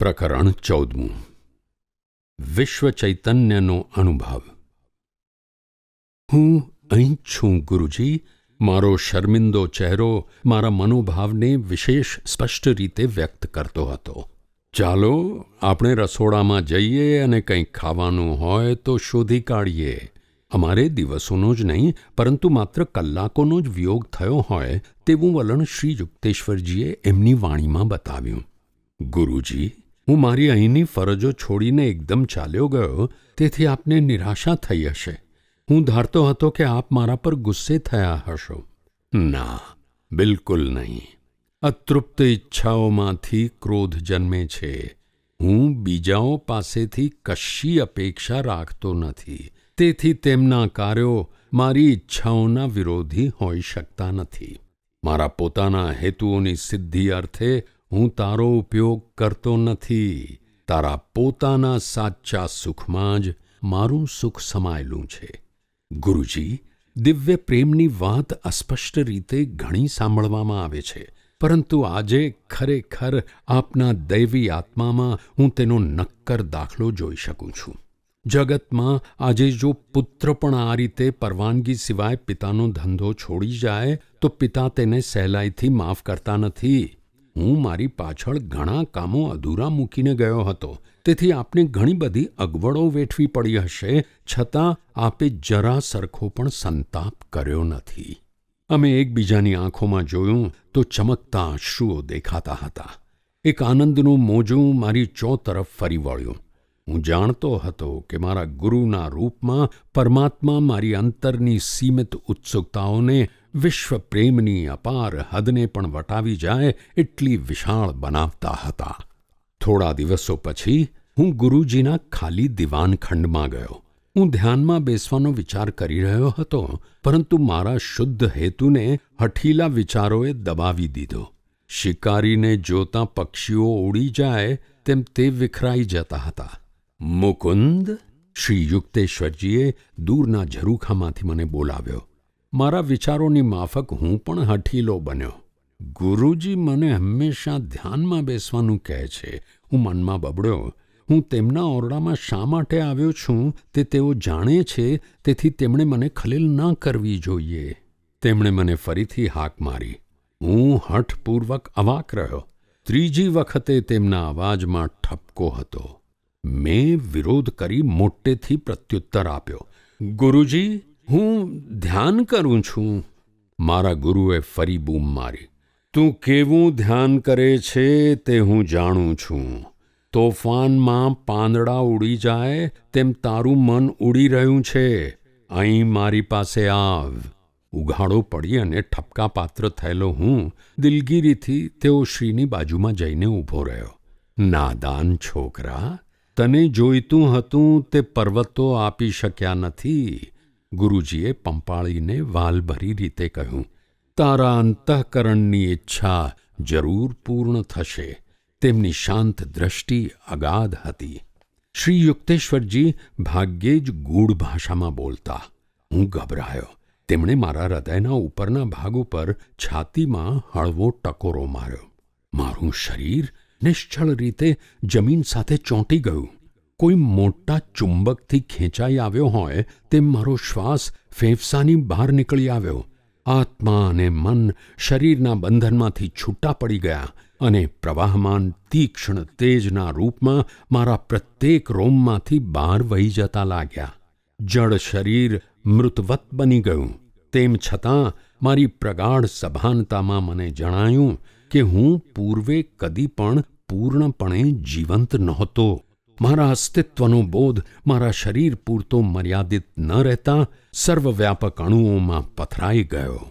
પ્રકરણ ચૌદમું. વિશ્વ ચૈતન્યનો અનુભવ. હું અહીં છું, ગુરુજી. મારો શર્મિંદો ચહેરો મારા મનોભાવને વિશેષ સ્પષ્ટ રીતે વ્યક્ત કરતો હતો. ચાલો, આપણે રસોડામાં જઈએ અને કંઈક ખાવાનું હોય તો શોધી કાઢીએ. અમારે દિવસોનો જ નહીં, પરંતુ માત્ર કલાકોનો જ વિયોગ થયો હોય તેવું વલણ શ્રી યુક્તેશ્વરજીએ એમની વાણીમાં બતાવ્યું. ગુરુજી હું મારી અહીંની ફરજો છોડીને એકદમ ચાલ્યો ગયો, તેથી આપને નિરાશા થઈ હશે. હું ધારતો હતો કે આપ મારા પર ગુસ્સે થયા હશો. ના, બિલકુલ નહીં. અતૃપ્ત ઈચ્છાઓમાંથી ક્રોધ જન્મે છે. હું બીજાઓ પાસેથી કશી અપેક્ષા રાખતો નથી. તેથી તેમના કાર્યો મારી ઈચ્છાઓના વિરોધી હોઈ શકતા નથી. મારા પોતાના હેતુઓની સિદ્ધિ અર્થે હું તારો ઉપયોગ કરતો નથી. તારા પોતાના સાચા સુખમાં જ મારું સુખ સમાયેલું છે. ગુરુજી, દિવ્ય પ્રેમની વાત અસ્પષ્ટ રીતે ઘણી સાંભળવામાં આવે છે, પરંતુ આજે ખરેખર આપના દૈવી આત્મામાં હું તેનો નક્કર દાખલો જોઈ શકું છું. જગતમાં આજે જો પુત્ર પણ આ રીતે પરવાનગી સિવાય પિતાનો ધંધો છોડી જાય, તો પિતા તેને સહેલાઈથી માફ કરતા નથી. હું મારી પાછળ ઘણા કામો અધૂરા મૂકીને ગયો હતો. તેથી આપને ઘણી બધી અગવડો વેઠવી પડી હશે, છતાં આપે જરા સરખો પણ સંતાપ કર્યો નથી. અમે એકબીજાની આંખોમાં જોયું તો ચમકતા અશ્રુઓ દેખાતા હતા. એક આનંદનું મોજું મારી ચો તરફ ફરી વળ્યું. હું જાણતો હતો કે મારા ગુરુના રૂપમાં પરમાત્મા મારી અંતરની સીમિત ઉત્સુકતાઓને વિશ્વ પ્રેમની અપાર હદને પણ વટાવી જાય એટલી વિશાળ બનાવતા હતા. થોડા દિવસો પછી હું ગુરુજીના ખાલી દિવાનખંડમાં ગયો. હું ધ્યાનમાં બેસવાનો વિચાર કરી રહ્યો હતો, પરંતુ મારા શુદ્ધ હેતુને હઠીલા વિચારોએ દબાવી દીધો. શિકારીને જોતાં પક્ષીઓ ઉડી જાય તેમ તે વિખરાઈ જતા હતા. મુકુંદ, શ્રી યુક્તેશ્વરજીએ દૂરના ઝરૂખામાંથી મને બોલાવ્યો. મારા વિચારોની માફક હું પણ હઠીલો બન્યો. ગુરુજી મને હંમેશા ધ્યાનમાં બેસવાનું કહે છે. હું મનમાં બબડ્યો. હું તેમના ઓરડામાં શા માટે આવ્યો છું તે તેઓ જાણે છે, તેથી તેમણે મને ખલેલ ન કરવી જોઈએ. તેમણે મને ફરીથી હાક મારી. હું હઠપૂર્વક અવાક રહ્યો. ત્રીજી વખતે તેમના અવાજમાં ઠપકો હતો. મેં વિરોધ કરી મોટેથી પ્રત્યુત્તર આપ્યો. ગુરુજી હું ધ્યાન કરું છું. મારા ગુરુએ ફરી બૂમ મારી. તું કેવું ધ્યાન કરે છે તે હું જાણું છું. તોફાનમાં પાંદડા ઉડી જાય તેમ તારું મન ઉડી રહ્યું છે. અહીં મારી પાસે આવ. ઉઘાડો પડી અને ઠપકા પાત્ર થયેલો હું દિલગીરીથી તેઓ શ્રીની બાજુમાં જઈને ઊભો રહ્યો. નાદાન છોકરા, તને જોઈતું હતું તે પર્વતો આપી શક્યા નથી. ગુરુજીએ પંપાળીને વાલભરી રીતે કહ્યું તારા અંતઃકરણની ઈચ્છા જરૂર પૂર્ણ થશે. તેમની શાંત દ્રષ્ટિ અગાધ હતી. શ્રી યુક્તેશ્વરજી ભાગ્યે જ ગૂઢ ભાષામાં બોલતા, હું ગભરાયો. તેમણે મારા હૃદયના ઉપરના ભાગ ઉપર છાતીમાં હળવો ટકોરો માર્યો. મારું શરીર નિશ્ચળ રીતે જમીન સાથે ચોંટી ગયું. કોઈ મોટા ચુંબકથી ખેંચાઈ આવ્યો હોય તેમ મારો શ્વાસ ફેફસાની બહાર નીકળી આવ્યો. આત્મા અને મન શરીરના બંધનમાંથી છૂટા પડી ગયા અને પ્રવાહમાન તીક્ષ્ણ તેજના રૂપમાં મારા પ્રત્યેક રોમમાંથી બહાર વહી જતા લાગ્યા. જળ શરીર મૃતવત બની ગયું. તેમ છતાં મારી પ્રગાઢ સભાનતામાં મને જણાયું કે હું પૂર્વે કદી પણ પૂર્ણપણે જીવંત નહોતો. મારા અસ્તિત્વનો બોધ, મારા શરીર પૂરતો મર્યાદિત ન રહેતા સર્વવ્યાપક અણુઓમાં પથરાઈ ગયો.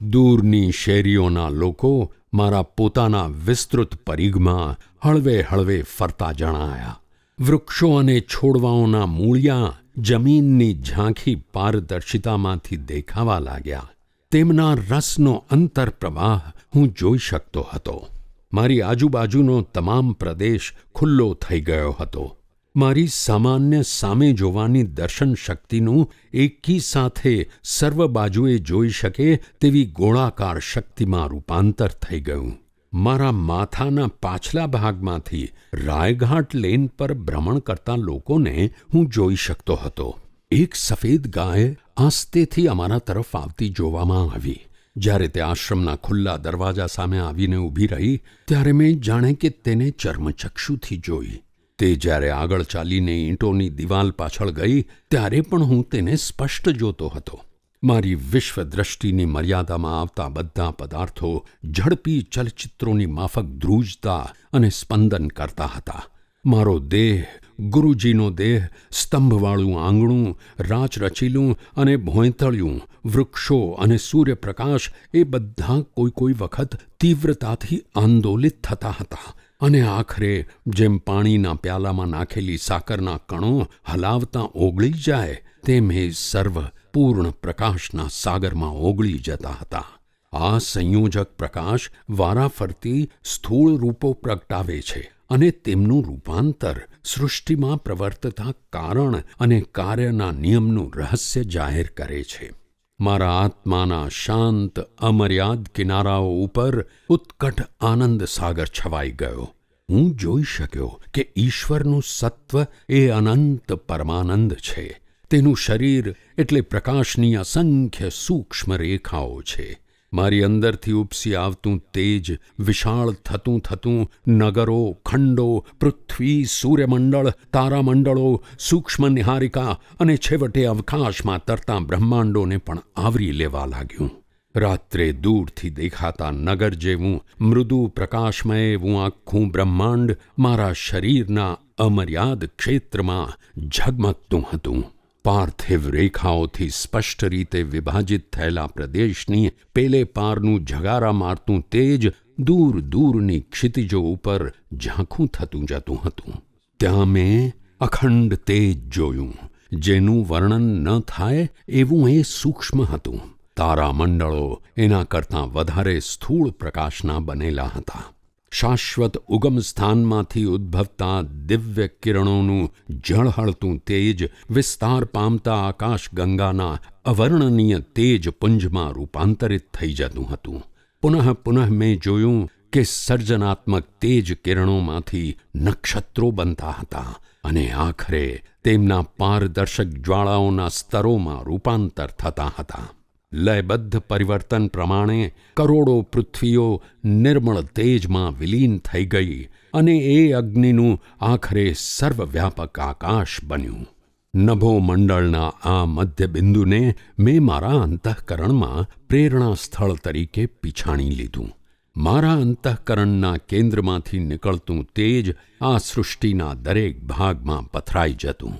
દૂરની શેરીઓના લોકો મારા પોતાના વિસ્તૃત પરિઘમાં હળવે હળવે ફરતા જણાયા. વૃક્ષો અને છોડવાઓના મૂળિયા જમીનની ઝાંખી પારદર્શિતામાંથી દેખાવા લાગ્યા. તેમના રસનો અંતરપ્રવાહ હું જોઈ શકતો હતો. મારી આજુબાજુનો તમામ પ્રદેશ ખુલ્લો થઈ ગયો હતો. મારી સામાન્ય સામે જોવાની દર્શન શક્તિનું એકી સાથે સર્વ બાજુએ જોઈ શકે તેવી ગોળાકાર શક્તિમાં રૂપાંતર થઈ ગયું. મારા માથાના પાછલા ભાગમાંથી રાયઘાટ લેન પર ભ્રમણ કરતા લોકોને હું જોઈ શકતો હતો. એક સફેદ ગાય આસ્તેથી અમારા તરફ આવતી જોવામાં આવી. જ્યારે તે આશ્રમના ખુલ્લા દરવાજા સામે આવીને ઊભી રહી, ત્યારે મેં જાણે કે તેને ચર્મચક્ષુથી જોઈ. તે જ્યારે આગળ ચાલીને ઈંટોની દિવાલ પાછળ ગઈ, ત્યારે પણ હું તેને સ્પષ્ટ જોતો હતો. મારી વિશ્વદ્રષ્ટિની મર્યાદામાં આવતા બધા પદાર્થો ઝડપી ચલચિત્રોની માફક ધ્રુજતા અને સ્પંદન કરતા હતા. મારો દેહ ગુરુજીનો દેહ સ્તંભવાળું આંગણું રાચરચીલું અને ભોંયતળિયું, વૃક્ષો અને સૂર્યપ્રકાશ એ બધા કોઈ કોઈ વખત તીવ્રતાથી આંદોલિત થતા હતા. અને આખરે જેમ પાણીના પ્યાલામાં નાખેલી સાકરના કણો હલાવતા ઓગળી જાય, તેમ એ સર્વ પૂર્ણ પ્રકાશના સાગરમાં ઓગળી જતા હતા. આ સંયોજક પ્રકાશ વારાફરતી સ્થૂળ રૂપો પ્રગટાવે છે. અને તેમનું રૂપાંતર સૃષ્ટિમાં પ્રવર્તતા કારણ અને કાર્યના નિયમનું રહસ્ય જાહેર કરે છે. મારા આત્માના શાંત, અમર્યાદ કિનારાઓ ઉપર ઉત્કટ આનંદ સાગર છવાઈ ગયો. હું જોઈ શક્યો કે ઈશ્વરનું સત્વ એ અનંત પરમાનંદ છે. તેનું શરીર એટલે પ્રકાશની અસંખ્ય સૂક્ષ્મ રેખાઓ છે. મારી અંદરથી ઉપસી આવતું તેજ, વિશાળ થતું થતું નગરો, ખંડો, પૃથ્વી, સૂર્યમંડળ, તારામંડળો સૂક્ષ્મ નિહારિકા અને છેવટે અવકાશમાં તરતા બ્રહ્માંડોને પણ આવરી લેવા લાગ્યું. રાત્રે દૂરથી દેખાતા નગર જેવું, મૃદુ પ્રકાશમય એવું આખું બ્રહ્માંડ મારા શરીરના અમર્યાદ ક્ષેત્રમાં ઝગમગતું હતું. પાર્થિવ રેખાઓથી સ્પષ્ટ રીતે વિભાજિત થયેલા પ્રદેશની પેલે પારનું ઝગારા મારતું તેજ દૂર દૂરની ક્ષિતિજો ઉપર ઝાંખું થતું જતું હતું. ત્યાં મેં અખંડ તેજ જોયું, જેનું વર્ણન ન થાય એવું એ સૂક્ષ્મ હતું. તારામંડળો એના કરતાં વધારે સ્થૂળ પ્રકાશના બનેલા હતા. શાશ્વત ઉગમ સ્થાનમાંથી ઉદ્ભવતા દિવ્ય કિરણોનું ઝળહળતું તેજ વિસ્તાર પામતા આકાશગંગાના અવર્ણનીય તેજ પુંજમાં રૂપાંતરિત થઈ જતું હતું. પુનઃ પુનઃ મેં જોયું કે સર્જનાત્મક તેજ કિરણોમાંથી નક્ષત્રો બનતા હતા અને આખરે તેમના પારદર્શક જ્વાળાઓના સ્તરોમાં રૂપાંતર થતા હતા. લયબદ્ધ પરિવર્તન પ્રમાણે કરોડો પૃથ્વીઓ નિર્મળ તેજમાં વિલીન થઈ ગઈ અને એ અગ્નિનું આખરે સર્વવ્યાપક આકાશ બન્યું. નભો મંડળના આ મધ્યબિંદુને મેં મારા અંતઃકરણમાં પ્રેરણા સ્થળ તરીકે પીછાણી લીધું. મારા અંતઃકરણના કેન્દ્રમાંથી નીકળતું તેજ આ સૃષ્ટિના દરેક ભાગમાં પથરાઈ જતું.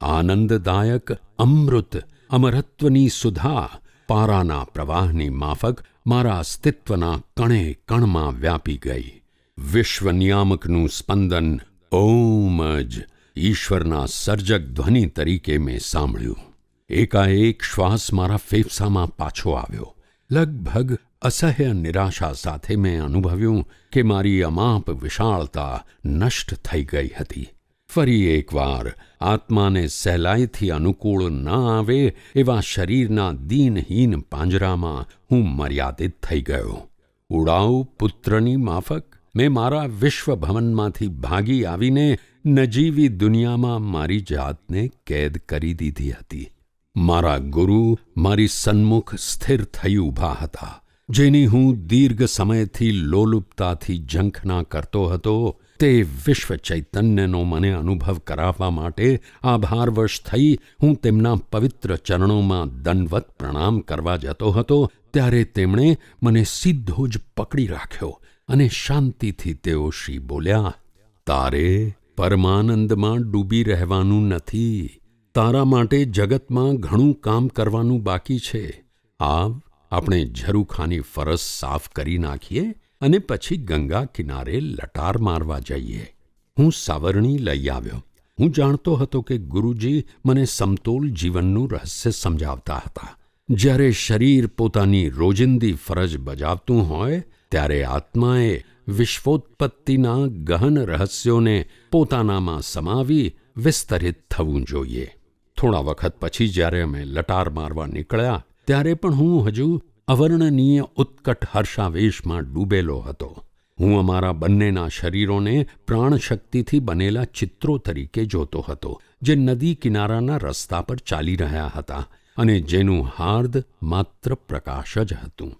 આનંદદાયક, અમૃત, અમરત્વની સુધા પારાના પ્રવાહની માફક મારા અસ્તિત્વના કણે કણમાં વ્યાપી ગઈ. વિશ્વ નિયામકનું સ્પંદન ઓમ જ ઈશ્વરના સર્જક ધ્વનિ તરીકે મેં સાંભળ્યું. એકાએક શ્વાસ મારા ફેફસામાં પાછો આવ્યો. લગભગ અસહ્ય નિરાશા સાથે મેં અનુભવ્યું કે મારી અમાપ વિશાળતા નષ્ટ થઈ ગઈ હતી. ફરી એકવાર આત્માને સહેલાઈથી અનુકૂળ ન આવે એવા શરીરના દીનહીન પાંજરામાં હું મર્યાદિત થઈ ગયો. ઉડાઉ પુત્રની માફક, મેં મારા વિશ્વભવનમાંથી ભાગી આવીને નજીવી દુનિયામાં મારી જાતને કેદ કરી દીધી હતી. મારા ગુરુ મારી સન્મુખ સ્થિર થઈ ઊભા હતા. જેની હું દીર્ઘ સમયથી લોલુપતાથી ઝંખના કરતો હતો, તે વિશ્વ ચૈતન્યનો મને અનુભવ કરાવવા માટે આભારવશ થઈ હું તેમના પવિત્ર ચરણોમાં દંડવત પ્રણામ કરવા જતો હતો, ત્યારે તેમણે મને સીધો જ પકડી રાખ્યો અને શાંતિથી તેઓ શ્રી બોલ્યા, તારે પરમાનંદમાં ડૂબી રહેવાનું નથી. તારા માટે જગતમાં ઘણું કામ કરવાનું બાકી છે. આવ આપણે ઝરૂખાની ફરસ સાફ કરી નાખીએ અને પછી ગંગા કિનારે લટાર મારવા જઈએ. હું સાવરણી લઈ આવ્યો. હું જાણતો હતો કે ગુરુજી મને સમતોલ જીવનનું રહસ્ય સમજાવતા હતા. જ્યારે શરીર પોતાની રોજિંદી ફરજ બજાવતું હોય, ત્યારે આત્માએ વિશ્વોત્પત્તિના ગહન રહસ્યોને પોતાનામાં સમાવી વિસ્તરિત થવું જોઈએ. થોડા વખત પછી જ્યારે અમે લટાર મારવા નીકળ્યા ત્યારે પણ હું હજુ અવર્ણનીય ઉત્કટ હર્ષાવેશમાં ડૂબેલો હતો. હું અમારા બંનેના શરીરોને પ્રાણશક્તિથી બનેલા ચિત્રો તરીકે જોતો હતો, જે નદી કિનારાના રસ્તા પર ચાલી રહ્યા હતા અને જેનું હાર્દ માત્ર પ્રકાશ જ હતું.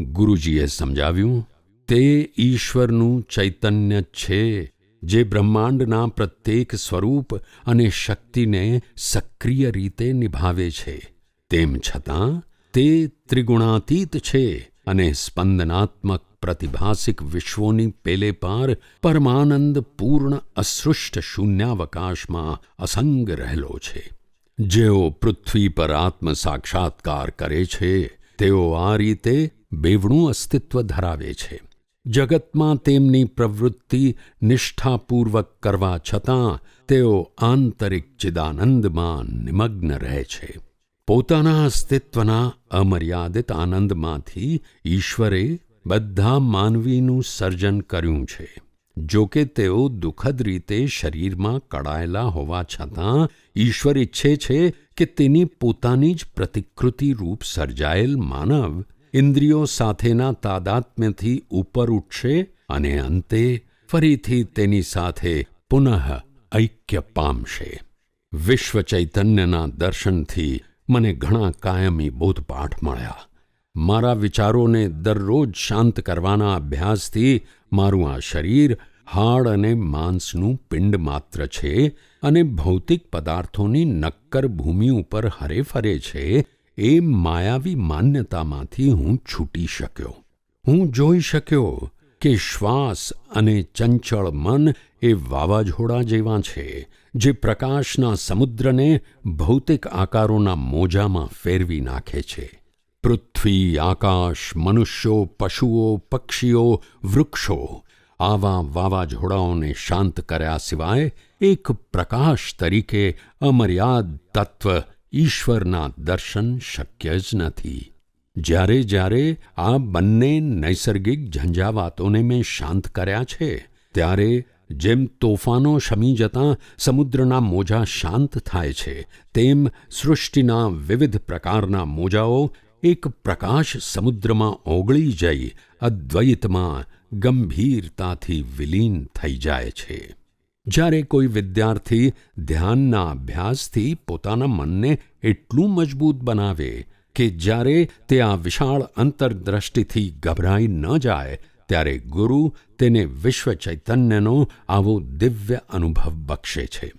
ગુરુજીએ સમજાવ્યું, તે ઈશ્વરનું ચૈતન્ય છે, જે બ્રહ્માંડના પ્રત્યેક સ્વરૂપ અને શક્તિને સક્રિય રીતે નિભાવે છે. તેમ છતાં તે ત્રિગુણાતીત છે અને સ્પંદનાત્મક પ્રતિભાસિક વિશ્વોની પેલે પાર પરમાનંદ પૂર્ણ અસૃષ્ટ શૂન્યાવકાશમાં અસંગ રહેલો છે. જેઓ પૃથ્વી પર આત્મ સાક્ષાત્કાર કરે છે, તેઓ આ રીતે બેવણું અસ્તિત્વ ધરાવે છે. જગતમાં તેમની પ્રવૃત્તિ નિષ્ઠાપૂર્વક કરવા છતાં તેઓ આંતરિક ચિદાનંદમાં નિમગ્ન રહે છે. પોતાના અસ્તિત્વના અમર્યાદિત આનંદમાંથી ઈશ્વરે બધા માનવીનું સર્જન કર્યું છે. જો કે તેઓ દુઃખદ રીતે શરીરમાં કડાયેલા હોવા છતાં ઈશ્વર ઈચ્છે છે કે તેની પોતાની જ પ્રતિકૃતિ રૂપ સર્જાયેલ માનવ ઇન્દ્રિયો સાથેના તાદાત્મ્યથી ઉપર ઉઠશે અને અંતે ફરીથી તેની સાથે પુનઃ ઐક્ય પામશે. વિશ્વ ચૈતન્યના દર્શનથી મને ઘણા કાયમી બોધપાઠ મળ્યા. મારા વિચારોને દરરોજ શાંત કરવાના અભ્યાસથી મારું આ શરીર હાડ અને માંસનું પિંડ માત્ર છે અને ભૌતિક પદાર્થોની નક્કર ભૂમિ ઉપર હરેફરે છે એ માયાવી માન્યતામાંથી હું છૂટી શક્યો. હું જોઈ શક્યો કે શ્વાસ અને ચંચળ મન એ વાવાઝોડા જેવા છે જે પ્રકાશના સમુદ્રને ભૌતિક આકારોના મોજામાં ફેરવી નાખે છે. પૃથ્વી, આકાશ, મનુષ્યો, પશુઓ, પક્ષીઓ, વૃક્ષો આવા વાવાઝોડાઓને શાંત કર્યા સિવાય એક પ્રકાશ તરીકે અમર્યાદ તત્વ ઈશ્વરના દર્શન શક્ય જ નથી. જ્યારે જ્યારે આ બંને નૈસર્ગિક ઝંઝાવાતોને મેં શાંત કર્યા છે, ત્યારે જેમ તોફાનો શમી જતાં સમુદ્રના મોજા શાંત થાય છે. તેમ સૃષ્ટિના વિવિધ પ્રકારના મોજાઓ એક પ્રકાશ સમુદ્રમાં ઓગળી જઈ, અદ્વૈતમાં ગંભીરતાથી વિલીન થઈ જાય છે. જ્યારે કોઈ વિદ્યાર્થી ધ્યાનના અભ્યાસથી પોતાના મનને એટલું મજબૂત બનાવે કે જ્યારે તે આ વિશાળ અંતરદ્રષ્ટિથી ગભરાઈ ન જાય ત્યારે ગુરુ તેને વિશ્વ ચૈતન્યનો આવો દિવ્ય અનુભવ બક્ષે છે.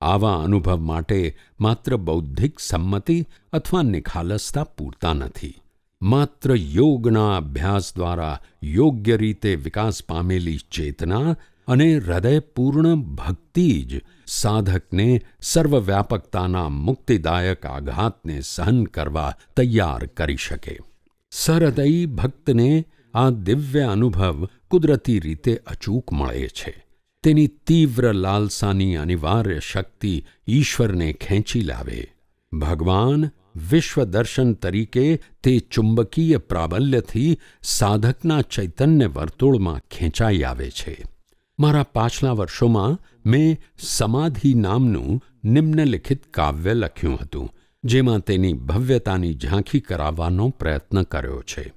આવા અનુભવ માટે માત્ર બૌદ્ધિક સંમતિ અથવા નિખાલસતા પૂરતા નથી. માત્ર યોગના અભ્યાસ દ્વારા યોગ્ય રીતે વિકાસ પામેલી ચેતના અને હૃદયપૂર્ણ ભક્તિ જ સાધકને સર્વવ્યાપકતાના મુક્તિદાયક આઘાતને સહન કરવા તૈયાર કરી શકે. સરહૃદયી ભક્તને આ દિવ્ય અનુભવ કુદરતી રીતે અચૂક મળે છે. તેની તીવ્ર લાલસાની અનિવાર્ય શક્તિ ઈશ્વરને ખેંચી લાવે. ભગવાન વિશ્વદર્શન તરીકે તે ચુંબકીય પ્રાબલ્યથી સાધકના ચૈતન્ય વર્તુળમાં ખેંચાઈ આવે છે. મારા પાછલા વર્ષોમાં મેં સમાધિ નામનું નિમ્નલિખિત કાવ્ય લખ્યું હતું, જેમાં તેની ભવ્યતાની ઝાંખી કરાવવાનો પ્રયત્ન કર્યો છે.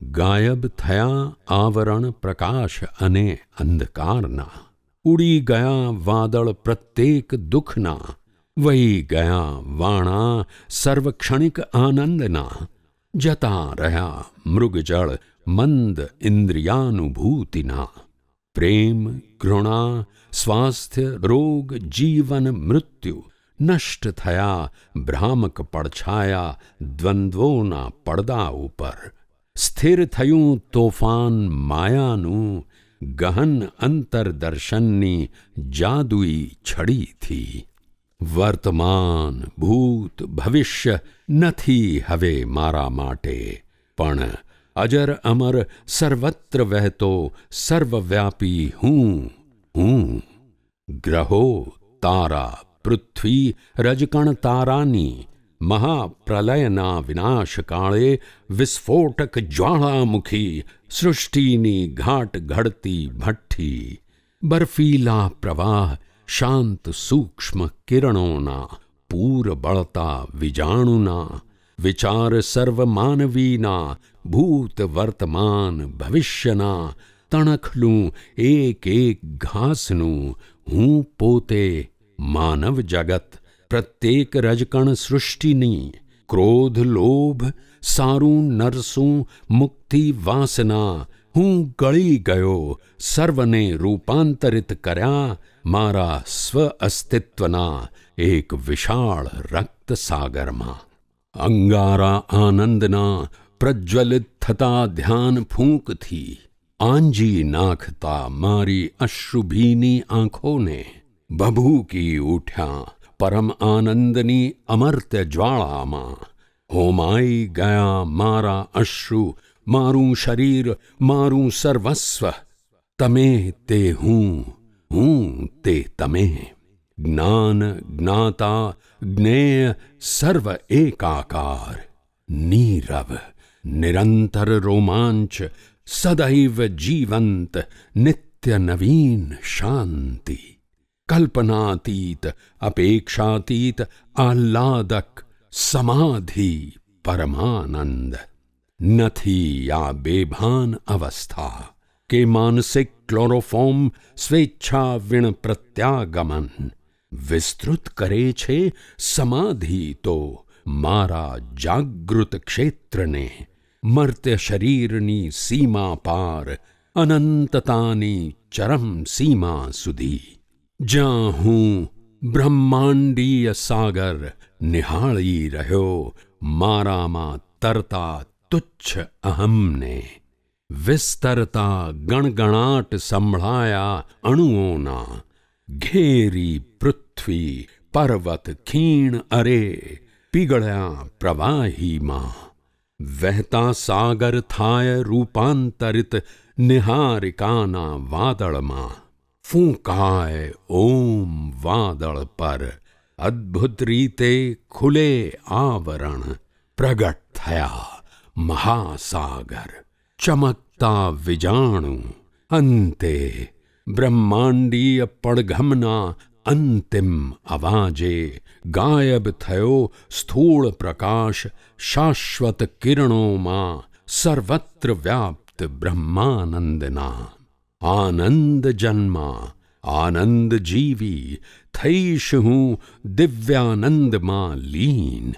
ગાયબ થયા આવરણ પ્રકાશ અને અંધકારના ઉડી ગયા વાદળ પ્રત્યેક દુઃખના વહી ગયા વાણા સર્વક્ષણિક આનંદના જતા રહ્યા મૃગજળ મંદ ઇન્દ્રિયાનુભૂતિના પ્રેમ ઘૃણા સ્વાસ્થ્ય રોગ જીવન મૃત્યુ નષ્ટ થયા ભ્રામક પડછાયા દ્વંદ્વોના પડદા ઉપર સ્થિર થયું તોફાન માયાનું, ગહન અંતરદર્શનની જાદુઈ છડીથી વર્તમાન ભૂત ભવિષ્ય નથી હવે મારા માટે, પણ અજર અમર સર્વત્ર વહેતો સર્વવ્યાપી હું હું. ગ્રહો તારા પૃથ્વી, રજકણ તારાની મહાપ્રલયના વિનાશકાળે વિસ્ફોટક જ્વાળામુખી સૃષ્ટિની ઘાટ ઘડતી ભઠ્ઠી. બર્ફીલા પ્રવાહ શાંત સૂક્ષ્મ કિરણોના પૂર બળતા વિજાણુના, વિચાર સર્વ માનવીના ભૂત વર્તમાન ભવિષ્યના, તણખલું એક એક ઘાસનું હું પોતે માનવ જગત પ્રત્યેક રજકણ સૃષ્ટિની ક્રોધ લોભ સારું નરસું મુક્તિ વાસના હું ગળી ગયો સર્વને રૂપાંતરિત કર્યા મારા સ્વ અસ્તિત્વના એક વિશાળ રક્ત સાગરમાં અંગારા આનંદના પ્રજ્વલિત થતા ધ્યાન ફૂંકથી આંજી નાખતા મારી અશ્રુભીની આંખોને ભભૂકી ઉઠ્યા પરમ આનંદની અમર્ત્ય જ્વાળામાં હોમાઈ ગયા મારા અશ્રુ, મારું શરીર, મારું સર્વસ્વ, તમે તે હું હું તે તમે. જ્ઞાન, જ્ઞાતા, જ્ઞેય, સર્વ એકાકાર, નીરવ, નિરંતર રોમાંચ, સદૈવ જીવંત, નિત્ય નવીન શાંતિ. કલ્પનાતીત અપેક્ષાતીત આહ્લાદક સમાધિ પરમાનંદ નથી આ બેભાન અવસ્થા કે માનસિક ક્લોરોફોર્મ સ્વેચ્છા વિણ પ્રત્યાગમન વિસ્તૃત કરે છે સમાધિ તો મારા જાગૃત ક્ષેત્રને મર્ત્ય શરીરની સીમા પાર અનંતતાની ચરમ સીમા સુધી જ્યાં હું બ્રહ્માંડીય સાગર નિહાળી રહ્યો, મારામાં તરતા તુચ્છ અહમને. વિસ્તરતા ગણગણાટ સંભળાયા અણુઓના. ઘેરી પૃથ્વી પર્વત ખીણ અરે પીગળ્યા પ્રવાહીમાં. વહેતા સાગર થાય રૂપાંતરિત નિહારિકાના વાદળમાં. ફૂંકાય, ઓમ વાદળ પર. અદ્ભુત રીતે ખુલે આવરણ. પ્રગટ થયા મહાસાગર. ચમકતા વિજાણું. અંતે બ્રહ્માંડીય પડઘમના અંતિમ અવાજે ગાયબ થયો સ્થૂળ પ્રકાશ શાશ્વત કિરણોમાં સર્વત્ર વ્યાપ્ત બ્રહ્માનંદના. આનંદ જન્મા આનંદ જીવી થઈશ હું દિવ્યાનંદમાં લીન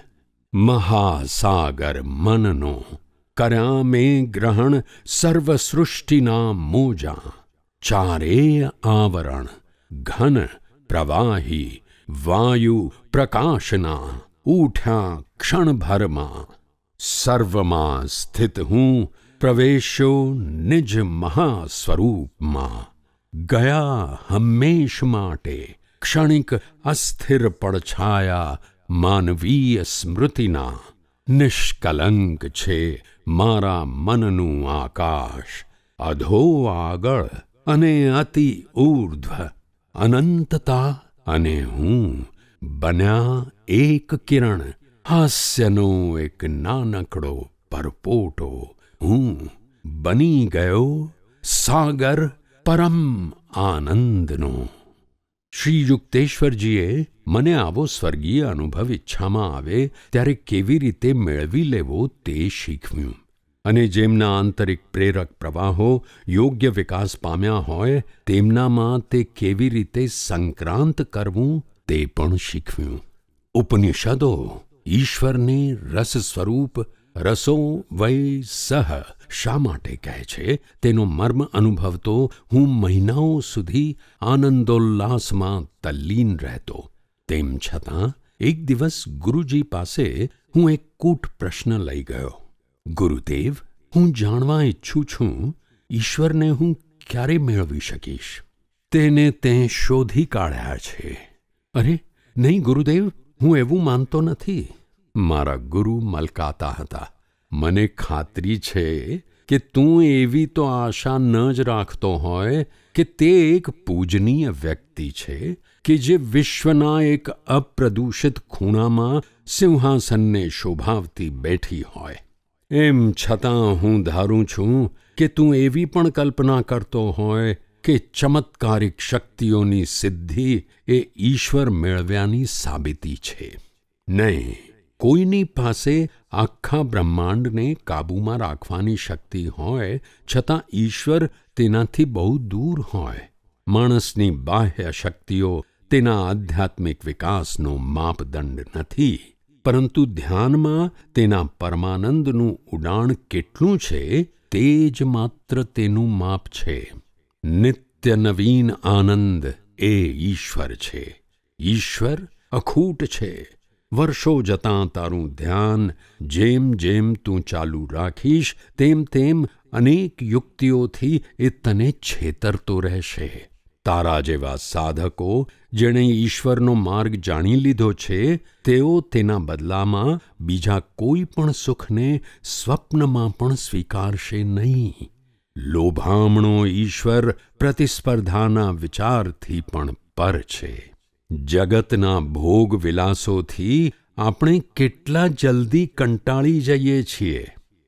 મહાસાગર મનનો કર્યા મેં ગ્રહણ સર્વસૃષ્ટિના મોજા ચારે આવરણ ઘન પ્રવાહી વાયુ પ્રકાશના ઉઠ્યા ક્ષણભરમાં સર્વમાં સ્થિત હું પ્રવેશ્યો નિજ મહાસ્વરૂપમાં. ગયા હંમેશ માટે ક્ષણિક અસ્થિર પડછાયા માનવીય સ્મૃતિના. નિષ્કલંક છે મારા મનનું આકાશ. અધો આગળ અને અતિ ઊર્ધ્વ અનંતતા અને હું બન્યા એક કિરણ. હાસ્યનો એક નાનકડો પરપોટો. હું બની ગયો સાગર પરમ આનંદનો. શ્રી યુક્તેશ્વરજીએ મને આવો સ્વર્ગીય અનુભવ ઈચ્છામાં આવે ત્યારે કેવી રીતે મેળવી લેવો તે શીખવ્યું. અને જેમના આંતરિક પ્રેરક પ્રવાહો યોગ્ય વિકાસ પામ્યા હોય તેમનામાં તે કેવી રીતે સંક્રાંત કરવું તે પણ શીખવ્યું. ઉપનિષદો ઈશ્વરને રસ સ્વરૂપ રસો વૈ સહ. શા માટે કહે છે? તેનો મર્મ અનુભવતો હું મહિનાઓ સુધી આનંદોલ્લાસમાં તલ્લીન રહેતો. તેમ છતાં, એક દિવસ ગુરુજી પાસે હું એક કૂટ પ્રશ્ન લઈ ગયો. ગુરુદેવ, હું જાણવા ઈચ્છું છું, ઈશ્વરને હું ક્યારે મેળવી શકીશ? તેને તે શોધી કાઢ્યા છે. અરે, નહીં ગુરુદેવ, હું એવું માનતો નથી. મારા ગુરુ મલકાતા હતા. મને ખાતરી છે કે તું એવી તો આશા ન જ રાખતો હોય કે તે એક પૂજનીય વ્યક્તિ છે કે જે વિશ્વના એક અપ્રદૂષિત ખૂણામાં સિંહાસનને શોભાવતી બેઠી હોય. એમ છતાં હું ધારું છું કે તું એવી પણ કલ્પના કરતો હોય કે ચમત્કારિક શક્તિઓની સિદ્ધિ એ ઈશ્વર મેળવ્યાની સાબિતી છે. નહીં કોઈની પાસે આખા બ્રહ્માંડને કાબૂમાં રાખવાની શક્તિ હોય, છતાં ઈશ્વર તેનાથી બહુ દૂર હોય. માણસની બાહ્ય શક્તિઓ તેના આધ્યાત્મિક વિકાસનો માપદંડ નથી, પરંતુ ધ્યાનમાં તેના પરમાનંદનું ઉડાણ કેટલું છે, તે જ માત્ર તેનું માપ છે. નિત્ય નવીન આનંદ એ ઈશ્વર છે. ઈશ્વર અખૂટ છે. વર્ષો જતાં તારું ધ્યાન જેમ જેમ તું ચાલુ રાખીશ, તેમ તેમ અનેક યુક્તિઓથી એ તને છેતરતો રહેશે. તારા જેવા સાધકો, જેણે ઈશ્વરનો માર્ગ જાણી લીધો છે, તેઓ તેના બદલામાં બીજા કોઈ પણ સુખને સ્વપ્નમાં પણ સ્વીકારશે નહીં. લોભામણો ઈશ્વર પ્રતિસ્પર્ધાના વિચારથી પણ પર છે. જગતના ભોગ વિલાસોથી આપણે કેટલા જલ્દી કંટાળી જઈએ છીએ.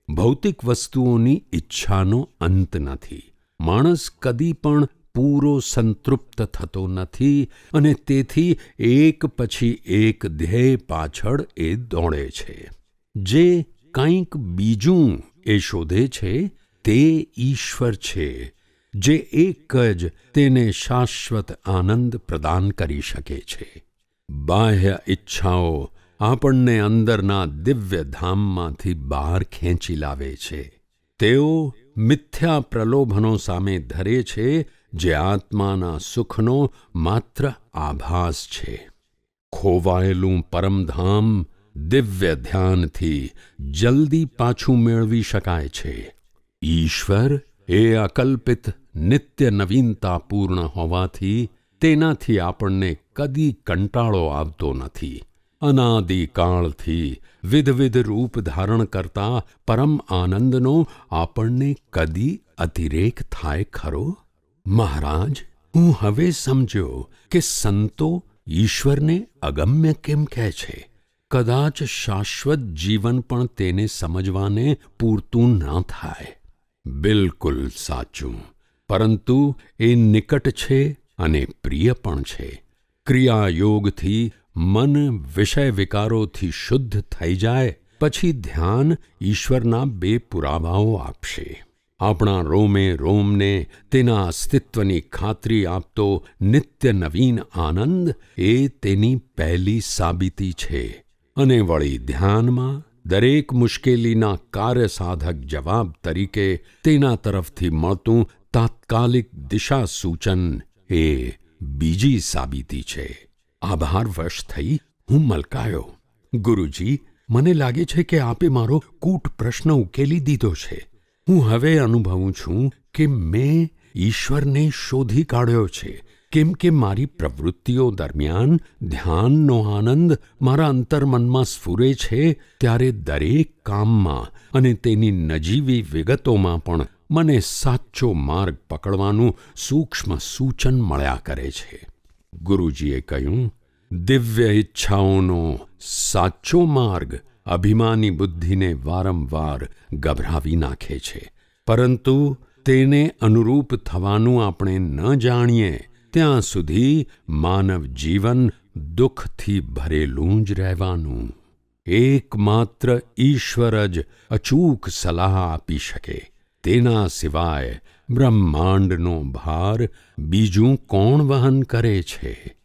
ભૌતિક વસ્તુઓની ઈચ્છાનો અંત નથી. માણસ કદી પણ પૂરો સંતૃપ્ત થતો નથી અને તેથી એક પછી એક ધ્યેય પાછળ એ દોડે છે. જે કંઈક બીજું એ શોધે છે, તે ઈશ્વર છે. જે એક જ તેને શાશ્વત આનંદ પ્રદાન કરી શકે છે. બાહ્ય ઈચ્છાઓ આપણને અંદરના દિવ્ય ધામમાંથી બહાર ખેંચી લાવે છે. તેઓ મિથ્યા પ્રલોભનો સામે ધરે છે, જે આત્માના સુખનો માત્ર આભાસ છે. ખોવાયેલું પરમધામ દિવ્ય ધ્યાનથી જલ્દી પાછું મેળવી શકાય છે. ઈશ્વર એ અકલ્પિત નિત્ય નવીનતાપૂર્ણ હોવાથી તેનાથી આપણને કદી કંટાળો આવતો નથી. અનાદિકાળથી વિધવિધ રૂપ ધારણ કરતા પરમ આનંદનો આપણને કદી અતિરેક થાય ખરો? મહારાજ, હું હવે સમજ્યો કે સંતો ઈશ્વરને અગમ્ય કેમ કહે છે? કદાચ શાશ્વત જીવન પણ તેને સમજવાને પૂરતું ન થાય. બિલકુલ સાચું. પરંતુ એ નિકટ છે અને પ્રિય પણ છે. ક્રિયાયોગથી મન વિષય વિકારોથી શુદ્ધ થઈ જાય, પછી ધ્યાન ઈશ્વરના બે પુરાવાઓ આપશે. આપણા રોમે રોમને તેના અસ્તિત્વની ખાતરી આપતો નિત્ય નવીન આનંદ એ તેની પહેલી સાબિતી છે. અને વળી ધ્યાનમાં દરેક મુશ્કેલીના કાર્યસાધક જવાબ તરીકે તેના તરફથી મળતું તાત્કાલિક દિશા સૂચન એ બીજી સાબિતી છે. આભારવશ થઈ હું મલકાયો. ગુરુજી, મને લાગે છે કે આપે મારો કૂટ પ્રશ્ન ઉકેલી દીધો છે. હું હવે અનુભવું છું કે મેં ઈશ્વરને શોધી કાઢ્યો છે. કેમ કે મારી પ્રવૃત્તિઓ દરમિયાન ધ્યાનનો આનંદ મારા અંતર્મનમાં સ્ફુરે છે, ત્યારે દરેક કામમાં અને તેની નજીવી વિગતોમાં પણ મને સાચો માર્ગ પકડવાનું સૂક્ષ્મ સૂચન મળ્યા કરે છે. ગુરુજીએ કહ્યું, દિવ્ય ઈચ્છાઓનો સાચો માર્ગ અભિમાની બુદ્ધિને વારંવાર ગભરાવી નાખે છે. પરંતુ તેને અનુરૂપ થવાનું આપણે ન જાણીએ, ત્યાં સુધી માનવ જીવન દુઃખથી ભરેલું જ રહેવાનું. એકમાત્ર ઈશ્વર જ અચૂક સલાહ આપી શકે. તેના સિવાય બ્રહ્માંડનો ભાર બીજું કોણ વહન કરે છે?